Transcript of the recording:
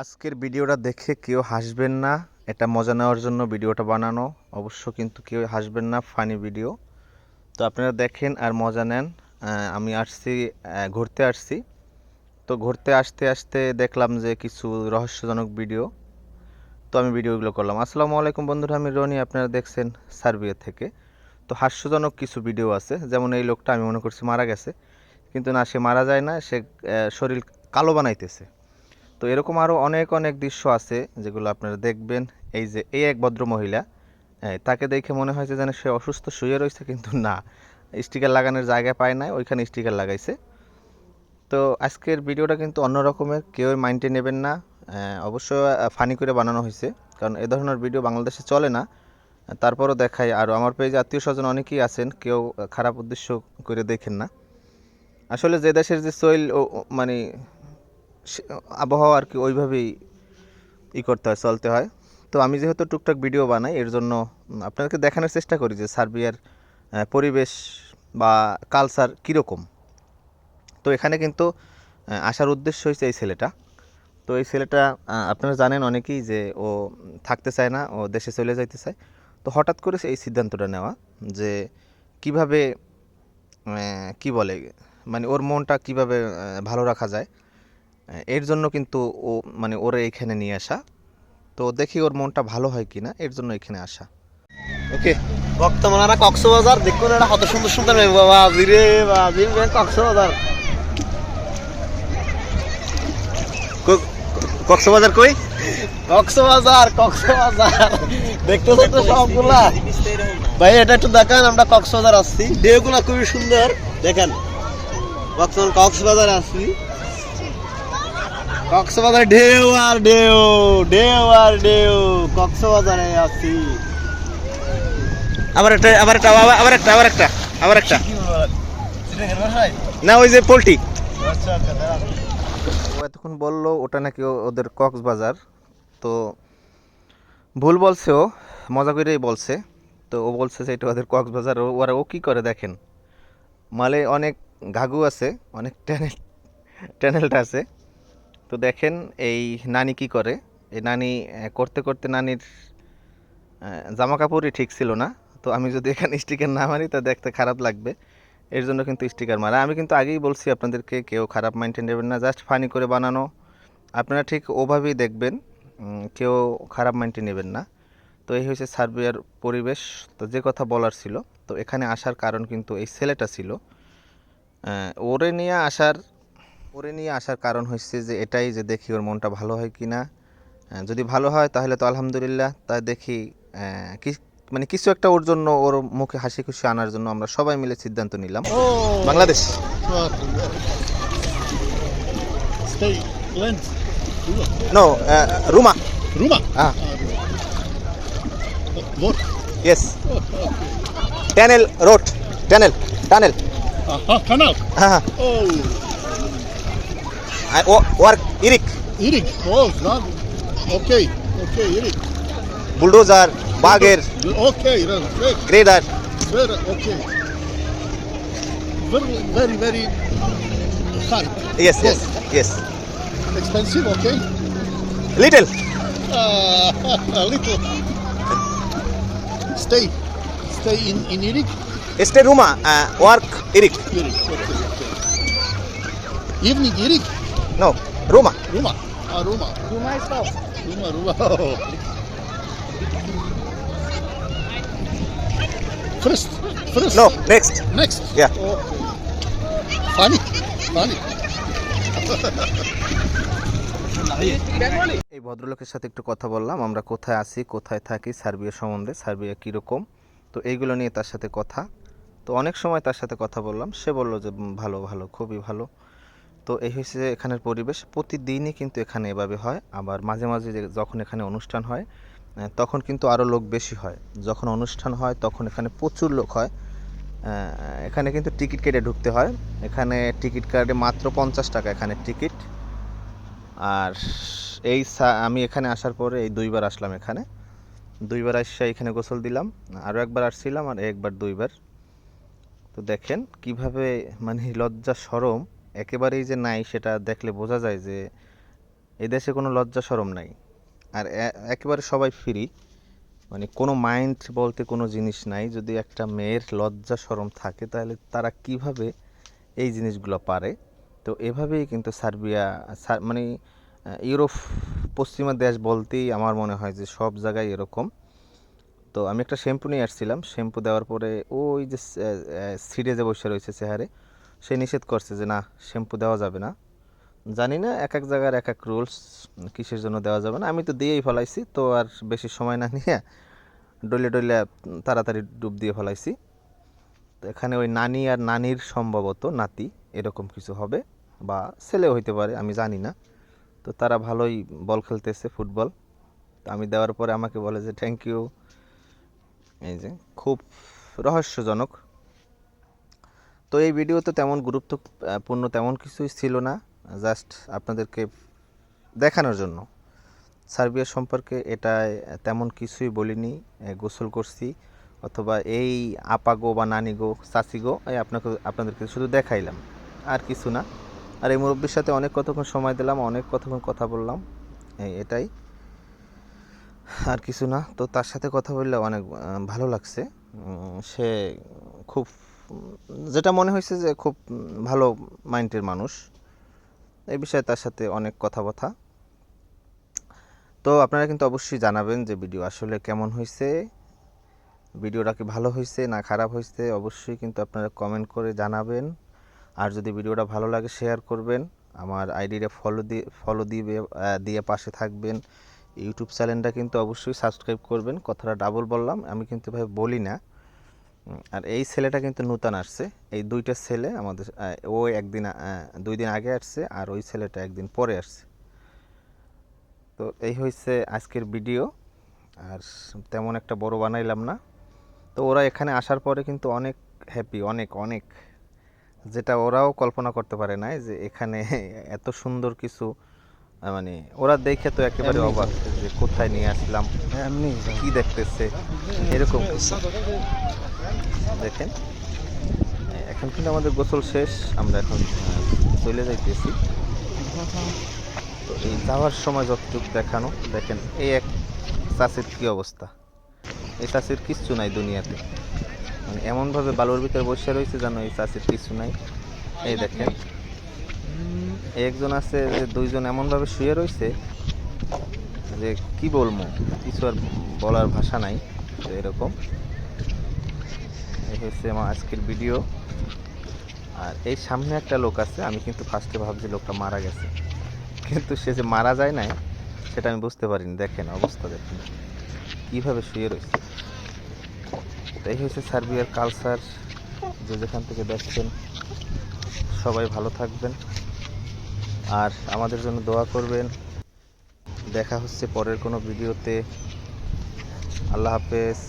আজকের ভিডিওটা দেখে কেউ হাসবেন না। এটা মজা নেওয়ার জন্য ভিডিওটা বানানো। অবশ্য কিন্তু কেউ হাসবেন না, ফানি ভিডিও। তো আপনারা দেখেন আর মজা নেন। আমি আসছি ঘুরতে আসছি। তো ঘুরতে আসতে আসতে দেখলাম যে কিছু রহস্যজনক ভিডিও। তো আমি ভিডিওগুলো করলাম। আসসালামু আলাইকুম বন্ধুরা, আমি রনি, আপনারা দেখছেন সার্বিয়া থেকে। তো হাস্যজনক কিছু ভিডিও আছে। যেমন এই লোকটা, আমি মনে করছি মারা গেছে। কিন্তু না, সে মারা যায় না, সে শরীর কালো বানাইতেছে। তো এরকম আরও অনেক অনেক দৃশ্য আছে যেগুলো আপনারা দেখবেন। এই যে এই এক ভদ্র মহিলা হ্যাঁ, তাকে দেখে মনে হয়েছে যেন সে অসুস্থ শুয়ে রয়েছে কিন্তু না। স্টিকার লাগানোর জায়গা পায় না ওইখানে স্টিকার লাগাইছে। তো আজকের ভিডিওটা কিন্তু অন্য রকমের কেউ মাইন্ডে নেবেন না। অবশ্য ফানি করে বানানো হয়েছে কারণ এ ধরনের ভিডিও বাংলাদেশে চলে না। তারপরও দেখাই আর আমার পেজে আত্মীয় স্বজন অনেকেই আছেন কেউ খারাপ উদ্দেশ্য করে দেখেন না। আসলে যে দেশের যে সইল মানে আবহাওয়া আর কি ওইভাবেই ই করতে হয়, চলতে হয়। তো আমি যেহেতু টুকটাক ভিডিও বানাই, এর জন্য আপনাদেরকে দেখানোর চেষ্টা করি যে সার্বিয়ার পরিবেশ বা কালচার কীরকম। তো এখানে কিন্তু আসার উদ্দেশ্য হয়েছে এই ছেলেটা। তো এই ছেলেটা আপনারা জানেন অনেকেই যে ও থাকতে চায় না, ও দেশে চলে যাইতে চায়। তো হঠাৎ করে এই সিদ্ধান্তটা নেওয়া যে কীভাবে কি বলে মানে ওর মনটা কীভাবে ভালো রাখা যায়। এর জন্য কিন্তু ও মানে ওরে এখানে নিয়ে আসা। তো দেখি ওর মনটা ভালো হয় কিনা, এর জন্য এখানে আসা। ওকে, বর্তমানে কক্সবাজার, দেখুন এটা কত সুন্দর সুন্দর বাবা জিরে বাজির কক্সবাজার। কক্সবাজার কই? কক্সবাজার কক্সবাজার। দেখতে তো সবগুলা? ভাই, এটা একটু দেখান, আমরা কক্সবাজার আসছি। ঢেউগুলা খুবই সুন্দর, দেখেন। কক্সবাজার আসছি। কক্সবাজার ঢেউ আর ঢেউ ঢেউ আর ঢেউ কক্সবাজারে আসছি আবার একটা আবার একটা আবার একটা আবার একটা আবার একটা। না ওই যে পোলট্রি। ও এতক্ষণ বলল ওটা নাকি ও- ওদের কক্সবাজার। তো ভুল বলছে ও মজা করেই বলছে। তো ও বলছে যে এটা ওদের কক্সবাজার। ও- ওরা ও কী করে দেখেন? মালে অনেক ঘাঘু আছে অনেক ট্যানেল ট্যানেলটা আছে। তো দেখেন এই নানি কি করে? এই নানি করতে করতে নানির জামা কাপড়ই ঠিক ছিল না। তো আমি যদি এখানে স্টিকার না মারি, তা দেখতে খারাপ লাগবে। এর জন্য কিন্তু স্টিকার মারা। আমি কিন্তু আগেই বলছি আপনাদেরকে, কেউ খারাপ মাইন্ডে নেবেন না। জাস্ট ফানি করে বানানো। আপনারা ঠিক ওভাবেই দেখবেন। কেউ খারাপ মাইন্ডে নেবেন না। তো এই হয়েছে সার্বিয়ার পরিবেশ। তো যে কথা বলার ছিল, তো এখানে আসার কারণ কিন্তু এই ছেলেটা ছিল। ওরে নিয়ে আসার ওরে নিয়ে আসার কারণ হচ্ছে যে এটাই যে দেখি ওর মনটা ভালো হয় কি না যদি ভালো হয় তাহলে তো আলহামদুলিল্লাহ তাই দেখি কি মানে কিছু একটা ওর জন্য ওর মুখে হাসি খুশি আনার জন্য আমরা সবাই মিলে সিদ্ধান্ত নিলাম। Bangladesh. No Ruma. Ah. What? Yes tunnel road tunnel tunnel Aha, canal. হ্যাঁ I, or, or Eric, close. Okay, okay, Eric. Bulldozer, Bagger. Okay, great. Grader. Grader, okay. Very, very, very hard. Yes, yes, yes. Expensive, okay? Little. Uh, a little. Stay. Stay in, in Irik? Stay Ruma, uh, work Eric. Okay, okay. Evening Irik? No Ruma Ruma. Ah, Ruma. Ruma is now. Ruma, Ruma. First. First. No next Next. Yeah. Okay. Funny. Funny. এই ভদ্রলোকের সাথে একটু কথা বললাম আমরা কোথায় আছি কোথায় থাকি সার্বিয়া সম্বন্ধে সার্বিয়া কীরকম তো এইগুলো নিয়ে তার সাথে কথা তো অনেক সময় তার সাথে কথা বললাম সে বলল যে ভালো ভালো খুবই ভালো তো এই হচ্ছে এখানের পরিবেশ। প্রতিদিনই কিন্তু এখানে এভাবে হয়। আবার মাঝে মাঝে যখন এখানে অনুষ্ঠান হয় তখন কিন্তু আরও লোক বেশি হয়। যখন অনুষ্ঠান হয়, তখন এখানে প্রচুর লোক হয়। এখানে কিন্তু টিকিট কেটে ঢুকতে হয়। এখানে টিকিট কাটে মাত্র পঞ্চাশ টাকা এখানে টিকিট। আর এই আমি এখানে আসার পরে এই দুইবার আসলাম এখানে। দুইবার আসা এখানে গোসল দিলাম। আরও একবার আসছিলাম আর একবার দুইবার। তো দেখেন কীভাবে মানে লজ্জা সরম। একেবারেই যে নাই সেটা দেখলে বোঝা যায় যে এই দেশে কোনো লজ্জা সরম নাই। আর একেবারে সবাই ফ্রি মানে কোনো মাইন্ড বলতে কোনো জিনিস নাই। যদি একটা মেয়ের লজ্জা সরম থাকে, তাহলে তারা কীভাবে এই জিনিসগুলো পারে? তো এভাবেই কিন্তু সার্বিয়া, সার- মানে ইউরোপ, পশ্চিমা দেশ বলতেই আমার মনে হয় যে সব জায়গায় এরকম। তো আমি একটা শ্যাম্পু নিয়ে আসছিলাম। শ্যাম্পু দেওয়ার পরে ওই যে সিটে যে বসে রয়েছে চেহারে। সে নিষেধ করছে যে না, শ্যাম্পু দেওয়া যাবে না। জানি না, এক এক জায়গার এক এক রুলস কিসের জন্য দেওয়া যাবে না। আমি তো দিয়েই ফলাইছি, তো আর বেশি সময় না নিয়ে ডলে ডলে তাড়াতাড়ি ডুব দিয়ে ফেলাইছি। তো এখানে ওই নানি আর নানির সম্ভবত নাতি এরকম কিছু হবে, বা ছেলে হইতে পারে, আমি জানি না। তো তারা ভালোই বল খেলতেছে, ফুটবল। তো আমি দেওয়ার পরে আমাকে বলে যে থ্যাংক ইউ এই যে, খুব রহস্যজনক। তো এই ভিডিওতে তেমন গুরুত্বপূর্ণ তেমন কিছুই ছিল না জাস্ট আপনাদেরকে দেখানোর জন্য। সার্বিয়া সম্পর্কে এটা তেমন কিছুই বলিনি গোসল করছি, অথবা এই আপাগো বা নানিগো চাচিগো এই আপনাকে, আপনাদেরকে শুধু দেখাইলাম, আর কিছু না। আর এই মুরব্বীর সাথে অনেক কতক্ষণ সময় দিলাম, অনেক কতক্ষণ কথা বললাম এটাই। আর কিছু না, তো তার সাথে কথা বললে অনেক ভালো লাগছে সে খুব যেটা মনে হয়েছে যে খুব ভালো মাইন্ডের মানুষ এই বিষয়ে তার সাথে অনেক কথা কথাবার্তা। তো আপনারা কিন্তু অবশ্যই জানাবেন যে ভিডিও আসলে কেমন হয়েছে ভিডিওটা কি ভালো হয়েছে না খারাপ হয়েছে অবশ্যই কিন্তু আপনারা কমেন্ট করে জানাবেন। আর যদি ভিডিওটা ভালো লাগে শেয়ার করবেন। আমার আইডিটা ফলো দিয়ে ফলো আহ, দিয়ে পাশে থাকবেন। ইউটিউব চ্যানেলটা কিন্তু অবশ্যই সাবস্ক্রাইব করবেন। কথাটা ডাবল বললাম আমি কিন্তু ভাই বলি না। আর এই ছেলেটা কিন্তু নূতন আসছে। এই দুইটা ছেলে আমাদের ও একদিন দুই দিন আগে আসছে আর ওই ছেলেটা একদিন পরে আসছে। তো এই হয়েছে আজকের ভিডিও। আর তেমন একটা বড় বানাইলাম না। তো ওরা এখানে আসার পরে কিন্তু অনেক হ্যাপি অনেক অনেক। যেটা ওরাও কল্পনা করতে পারে না যে এখানে এত সুন্দর কিছু মানে ওরা দেখে তো একেবারে অবাক যে কোথায় নিয়ে আসলাম কি দেখতেছে এরকম দেখেন এখন কিন্তু আমাদের গোসল শেষ আমরা এখন চলে যাইতেছি। তো এই যাওয়ার সময় যতটুকু দেখানো দেখেন এই এক চাষির কি অবস্থা। এই চাষির কিচ্ছু নাই দুনিয়াতে। মানে এমনভাবে বালুর ভিতরে বসে রয়েছে যেন এই চাষির কিছু নাই। এই দেখেন একজন আছে যে দুইজন এমনভাবে শুয়ে রয়েছে যে কি বলব, কিছু আর বলার ভাষা নাই, তো এরকম। এই হচ্ছে আমার আজকের ভিডিও আর এই সামনে একটা লোক আছে, আমি কিন্তু ফার্স্টে ভাবছি লোকটা মারা গেছে। কিন্তু সে যে মারা যায় নাই, সেটা আমি বুঝতে পারিনি। দেখেন অবস্থা, দেখেন। কীভাবে শুয়ে রয়েছে তো এই হচ্ছে সার্বিয়ার কালচার যে যেখান থেকে দেখছেন, সবাই ভালো থাকবেন। আর আমাদের জন্য দোয়া করবেন। দেখা হচ্ছে পরের কোনো ভিডিওতে। আল্লাহ হাফেজ।